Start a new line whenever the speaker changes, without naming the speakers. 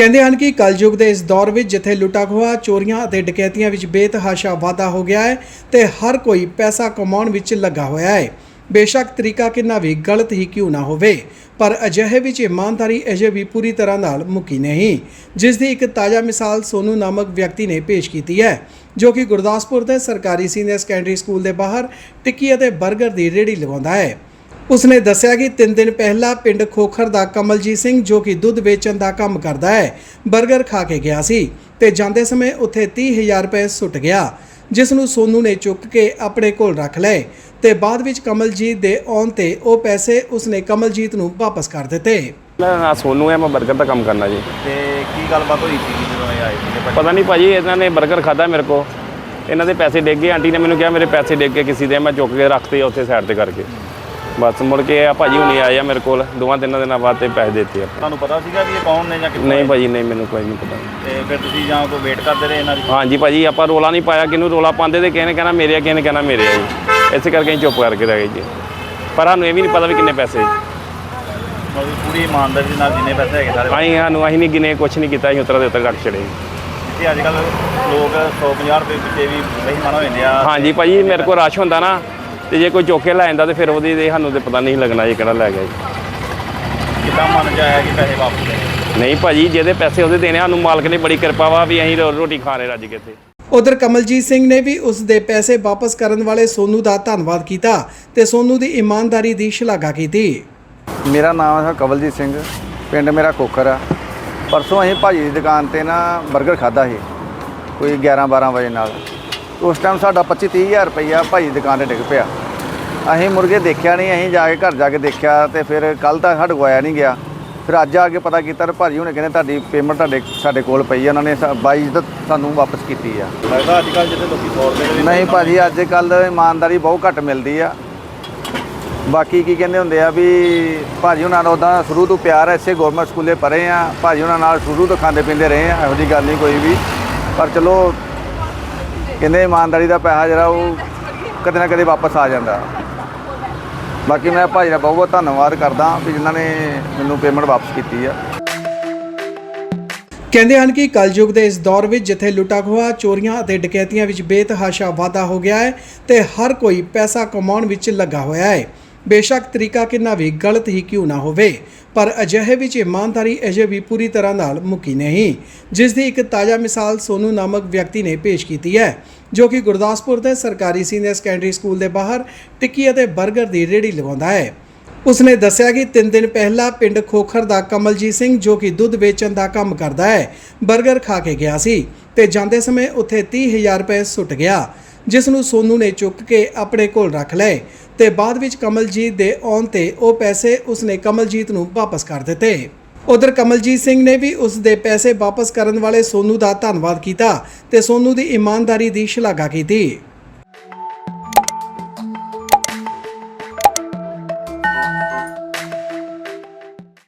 ਕਹਿੰਦੇ ਹਨ ਕਿ ਕਲਯੁਗ ਦੇ ਇਸ ਦੌਰ ਵਿੱਚ ਜਿੱਥੇ ਲੁੱਟਾਂ ਖੋਹਾਂ ਚੋਰੀਆਂ ਅਤੇ ਡਕੈਤੀਆਂ ਵਿੱਚ ਬੇਤਹਾਸ਼ਾ ਵਾਧਾ ਹੋ ਗਿਆ ਹੈ ਤੇ ਹਰ ਕੋਈ ਪੈਸਾ ਕਮਾਉਣ ਵਿੱਚ ਲੱਗਾ ਹੋਇਆ ਹੈ। ਬੇਸ਼ੱਕ ਤਰੀਕਾ ਕਿੰਨਾ ਵੀ ਗਲਤ ਹੀ ਕਿਉਂ ਨਾ ਹੋਵੇ, ਪਰ ਅਜਿਹੇ ਵਿੱਚ ਇਮਾਨਦਾਰੀ ਅਜੇ ਵੀ ਪੂਰੀ ਤਰ੍ਹਾਂ ਨਾਲ ਮੁੱਕੀ ਨਹੀਂ। ਜਿਸ ਦੀ ਇੱਕ ਤਾਜ਼ਾ ਮਿਸਾਲ ਸੋਨੂ ਨਾਮਕ ਵਿਅਕਤੀ ਨੇ ਪੇਸ਼ ਕੀਤੀ ਹੈ, ਜੋ ਕਿ ਗੁਰਦਾਸਪੁਰ ਦੇ ਸਰਕਾਰੀ ਸੀਨੀਅਰ ਸੈਕੰਡਰੀ ਸਕੂਲ ਦੇ ਬਾਹਰ ਟਿੱਕੀ ਅਤੇ 버ਗਰ ਦੀ ਰੇਹੜੀ ਲਗਾਉਂਦਾ ਹੈ। ਉਸਨੇ ਦੱਸਿਆ ਕਿ ਤਿੰਨ ਦਿਨ ਪਹਿਲਾਂ ਪਿੰਡ ਖੋਖਰ ਦਾ ਕਮਲਜੀਤ ਸਿੰਘ ਜੋ ਕਿ ਦੁੱਧ ਵੇਚਣ ਦਾ ਕੰਮ ਕਰਦਾ ਹੈ 버ਗਰ ਖਾ ਕੇ ਗਿਆ ਸੀ ਤੇ ਜਾਂਦੇ ਸਮੇਂ ਉੱਥੇ 30000 ਰੁਪਏ ਸੁੱਟ ਗਿਆ ਜਿਸ ਨੂੰ ਸੋਨੂ ਨੇ ਚੁੱਕ ਕੇ ਆਪਣੇ ਕੋਲ ਰੱਖ ਲਏ ਤੇ ਬਾਅਦ ਵਿੱਚ ਕਮਲਜੀਤ ਦੇ ਆਉਣ ਤੇ ਉਹ ਪੈਸੇ ਉਸਨੇ ਕਮਲਜੀਤ ਨੂੰ ਵਾਪਸ ਕਰ ਦਿੱਤੇ।
ਮੇਰਾ ਨਾਂ ਸੋਨੂ ਹੈ ਮੈਂ 버ਗਰ ਦਾ ਕੰਮ ਕਰਨਾ ਜੀ।
ਤੇ ਕੀ ਗੱਲਬਾਤ ਹੋਈ ਸੀ ਜਦੋਂ ਇਹ ਆਏ ਸੀ
ਪਤਾ ਨਹੀਂ ਭਾਜੀ ਇਹਨਾਂ ਨੇ 버ਗਰ ਖਾਦਾ ਮੇਰੇ ਕੋਲ। ਇਹਨਾਂ ਦੇ ਪੈਸੇ ਡੇਗੇ ਆਂਟੀ ਨੇ ਮੈਨੂੰ ਕਿਹਾ ਮੇਰੇ ਪੈਸੇ ਡੇਗੇ ਕਿਸੇ ਦੇ ਮੈਂ ਚੁੱਕ ਕੇ ਰੱਖਤੇ ਉੱਥੇ ਸਾਈਡ ਤੇ ਕਰਕੇ। ਬਸ ਮੁੜ ਕੇ ਆ ਭਾਜੀ ਹੁਣੀ ਆਏ ਆ ਮੇਰੇ ਕੋਲ ਦੋਵਾਂ ਤਿੰਨਾਂ ਦਿਨਾਂ ਬਾਅਦ ਤੇ ਪੈਸੇ ਦਿੱਤੇ ਆ।
ਤੁਹਾਨੂੰ ਪਤਾ ਸੀਗਾ ਵੀ ਇਹ ਕੌਣ ਨੇ ਜਾਂ ਕਿੱਥੋਂ
ਨਹੀਂ? ਭਾਜੀ ਨਹੀਂ ਮੈਨੂੰ ਕੋਈ ਨਹੀਂ ਪਤਾ।
ਤੇ ਫਿਰ ਤੁਸੀਂ ਜਾਂ ਕੋਈ ਵੇਟ ਕਰਦੇ ਰਹੇ ਇਹਨਾਂ ਦੀ?
ਹਾਂਜੀ ਭਾਜੀ ਆਪਾਂ ਰੋਲਾ ਨਹੀਂ ਪਾਇਆ ਕਿਹਨੂੰ ਰੋਲਾ ਪਾਉਂਦੇ ਤੇ ਕਿਸੇ ਨੇ ਕਹਿਣਾ ਮੇਰੇ ਆ ਕਿਸੇ ਨੇ ਕਹਿਣਾ ਮੇਰੇ ਆ ਜੀ। ਇਸੇ ਕਰਕੇ ਅਸੀਂ ਚੁੱਪ ਕਰਕੇ ਰਹਿ ਗਏ ਜੀ। ਪਰ ਸਾਨੂੰ ਇਹ ਵੀ ਨਹੀਂ ਪਤਾ ਵੀ ਕਿੰਨੇ ਪੈਸੇ।
ਮਤਲਬ ਪੂਰੀ ਇਮਾਨਦਾਰੀ ਨਾਲ ਜਿੰਨੇ ਪੈਸੇ ਹੈਗੇ ਸਾਰੇ
ਅਸੀਂ ਸਾਨੂੰ ਅਸੀਂ ਨਹੀਂ ਗਿਣੇ ਕੁਛ ਨਹੀਂ ਕੀਤਾ ਅਸੀਂ ਉਤਰਾ ਦੇ ਉੱਤਰ ਰੱਖ ਛੜੇ
ਜਿੱਥੇ ਅੱਜ ਕੱਲ ਲੋਕ 150 ਰੁਪਏ ਪਿੱਛੇ ਵੀ ਬੇਈਮਾਨ ਹੋ ਜਾਂਦੇ ਆ।
ਹਾਂਜੀ ਭਾਜੀ ਮੇਰੇ ਕੋਲ ਰਸ਼ ਹੁੰਦਾ ਨਾ ਤੇ ਜੇ ਕੋਈ ਚੁੱਕ ਕੇ ਲੈ ਜਾਂਦਾ ਤੇ ਫਿਰ ਉਹਦੀ ਤੇ ਸਾਨੂੰ ਤੇ ਪਤਾ ਨਹੀਂ ਲੱਗਣਾ ਜੀ ਕਿਹੜਾ ਲੈ ਗਿਆ ਜੀ।
ਕਿੱਦਾਂ ਮਨ ਚ ਆਇਆ ਕਿ ਪੈਸੇ ਵਾਪਸ ਦੇ
ਨਹੀਂ ਭਾਜੀ ਜਿਹਦੇ ਪੈਸੇ ਉਹਦੇ ਦੇਣੇ ਸਾਨੂੰ ਮਾਲਕ ਨੇ ਬੜੀ ਕਿਰਪਾ ਵਾ ਵੀ ਅਸੀਂ ਰੋ- ਰੋਟੀ ਖਾ ਰਹੇ ਰੱਜ ਕੇ ਇੱਥੇ।
ਉਧਰ ਕਮਲਜੀਤ ਸਿੰਘ ਨੇ ਵੀ ਉਸ ਦੇ ਪੈਸੇ ਵਾਪਸ ਕਰਨ ਵਾਲੇ ਸੋਨੂ ਦਾ ਧੰਨਵਾਦ ਕੀਤਾ ਤੇ ਸੋਨੂ ਦੀ ਇਮਾਨਦਾਰੀ ਦੀ ਸ਼ਲਾਘਾ ਕੀਤੀ।
ਮੇਰਾ ਨਾਮ ਹੈ ਕਵਲਜੀਤ ਸਿੰਘ ਪਿੰਡ ਮੇਰਾ ਕੋਖਰ ਆ। ਪਰਸੋਂ ਅਸੀਂ ਭਾਜੀ ਦੀ ਦੁਕਾਨ ਤੇ ਨਾ 버ਗਰ ਖਾਦਾ ਸੀ ਕੋਈ 11 12 ਵਜੇ ਨਾਲ। ਉਸ ਟਾਈਮ ਸਾਡਾ 25 30 ਹਜ਼ਾਰ ਰੁਪਈਆ ਭਾਜੀ ਦੀ ਦੁਕਾਨ ਤੇ ਡਿੱਗ ਪਿਆ। ਅਸੀਂ ਮੁਰਗੇ ਦੇਖਿਆ ਨਹੀਂ ਅਸੀਂ ਜਾ ਕੇ ਘਰ ਜਾ ਕੇ ਦੇਖਿਆ ਤੇ ਫਿਰ ਕੱਲ ਤਾਂ ਸਾਡੇ ਕੋਲ ਆਇਆ ਨਹੀਂ ਗਿਆ। ਫਿਰ ਅੱਜ ਆ ਕੇ ਪਤਾ ਕੀਤਾ ਤੇ ਭਾਜੀ ਹੁਣੇ ਕਹਿੰਦੇ ਤੁਹਾਡੀ ਪੇਮੈਂਟ ਤੁਹਾਡੇ ਸਾਡੇ ਕੋਲ ਪਈ ਆ ਉਹਨਾਂ ਨੇ ਸਾ- ਬਾਈ ਦਾ ਸਾਨੂੰ ਵਾਪਸ ਕੀਤੀ ਆ।
ਲੱਗਦਾ ਅੱਜ ਕੱਲ ਜਿਹੜੇ ਲੋਕੀ 100 ਰੁਪਏ ਦੇ
ਨਹੀਂ ਭਾਜੀ ਅੱਜ ਕੱਲ ਇਮਾਨਦਾਰੀ ਬਹੁਤ ਘੱਟ ਮਿਲਦੀ ਆ। ਬਾਕੀ ਕੀ ਕਹਿੰਦੇ ਹੁੰਦੇ ਆ ਵੀ ਭਾਜੀ ਉਹਨਾਂ ਨਾਲ ਉਦਾਂ ਸ਼ੁਰੂ ਤੋਂ ਪਿਆਰ ਐ ਇਸੇ ਗਵਰਨਮੈਂਟ ਸਕੂਲੇ ਪੜ੍ਹੇ ਆ। ਭਾਜੀ ਉਹਨਾਂ ਨਾਲ ਸ਼ੁਰੂ ਤੋਂ ਖਾਂਦੇ ਪੀਂਦੇ ਰਹੇ ਆ ਇਹੋ ਜੀ ਗੱਲ ਨਹੀਂ ਕੋਈ ਵੀ। ਪਰ ਚਲੋ ਕਹਿੰਦੇ ਇਮਾਨਦਾਰੀ ਦਾ ਪੈਸਾ ਜਿਹੜਾ ਉਹ ਕਦੇ ਨਾ ਕਦੇ ਵਾਪਸ ਆ ਜਾਂਦਾ। ਬਾਕੀ ਮੈਂ ਭਾਜੀ ਦਾ ਬਹੁਤ ਬਹੁਤ ਧੰਨਵਾਦ ਕਰਦਾ ਵੀ ਜਿਨ੍ਹਾਂ ਨੇ ਮੈਨੂੰ ਪੇਮੈਂਟ ਵਾਪਸ ਕੀਤੀ ਆ।
ਕਹਿੰਦੇ ਹਨ ਕਿ ਕਲਯੁਗ ਦੇ ਇਸ ਦੌਰ ਵਿੱਚ ਜਿੱਥੇ ਲੁੱਟਾਂ ਖੋਹਾਂ ਚੋਰੀਆਂ ਅਤੇ ਡਕੈਤੀਆਂ ਵਿੱਚ ਬੇਤਹਾਸ਼ਾ ਵਾਧਾ ਹੋ ਗਿਆ ਹੈ ਤੇ ਹਰ ਕੋਈ ਪੈਸਾ ਕਮਾਉਣ ਵਿੱਚ ਲੱਗਾ ਹੋਇਆ ਹੈ। ਬੇਸ਼ੱਕ ਤਰੀਕਾ ਕਿੰਨਾ ਵੀ ਗਲਤ ਹੀ ਕਿਉਂ ਨਾ ਹੋਵੇ, ਪਰ ਅਜਿਹੇ ਵਿੱਚ ਇਮਾਨਦਾਰੀ ਅਜੇ ਵੀ ਪੂਰੀ ਤਰ੍ਹਾਂ ਨਾਲ ਮੁੱਕੀ ਨਹੀਂ। ਜਿਸ ਦੀ ਇੱਕ ਤਾਜ਼ਾ ਮਿਸਾਲ ਸੋਨੂ ਨਾਮਕ ਵਿਅਕਤੀ ਨੇ ਪੇਸ਼ ਕੀਤੀ ਹੈ, ਜੋ ਕਿ ਗੁਰਦਾਸਪੁਰ ਦੇ ਸਰਕਾਰੀ ਸੀਨੀਅਰ ਸੈਕੰਡਰੀ ਸਕੂਲ ਦੇ ਬਾਹਰ ਟਿੱਕੀ ਅਤੇ 버ਗਰ ਦੀ ਰੇਹੜੀ ਲਗਾਉਂਦਾ ਹੈ। ਉਸਨੇ ਦੱਸਿਆ ਕਿ 3 ਦਿਨ ਪਹਿਲਾਂ ਪਿੰਡ ਖੋਖਰ ਦਾ ਕਮਲਜੀਤ ਸਿੰਘ, ਜੋ ਕਿ ਦੁੱਧ ਵੇਚਣ ਦਾ ਕੰਮ ਕਰਦਾ ਹੈ 버ਗਰ ਖਾ ਕੇ ਗਿਆ ਸੀ ਤੇ ਜਾਂਦੇ ਸਮੇਂ ਉੱਥੇ 30000 ਰੁਪਏ ਸੁੱਟ ਗਿਆ। ਜਿਸ ਨੂੰ ਸੋਨੂ ਨੇ ਚੁੱਕ ਕੇ ਆਪਣੇ ਕੋਲ ਰੱਖ ਲਏ ਤੇ ਬਾਅਦ ਵਿੱਚ ਕਮਲਜੀਤ ਦੇ ਆਉਣ ਤੇ ਉਹ ਪੈਸੇ ਉਸਨੇ ਕਮਲਜੀਤ ਨੂੰ ਵਾਪਸ ਕਰ ਦਿੱਤੇ। ਉਧਰ ਕਮਲਜੀਤ ਸਿੰਘ ਨੇ ਵੀ ਉਸ ਦੇ ਪੈਸੇ ਵਾਪਸ ਕਰਨ ਵਾਲੇ ਸੋਨੂ ਦਾ ਧੰਨਵਾਦ ਕੀਤਾ ਤੇ ਸੋਨੂ ਦੀ ਇਮਾਨਦਾਰੀ ਦੀ ਸ਼ਲਾਘਾ ਕੀਤੀ।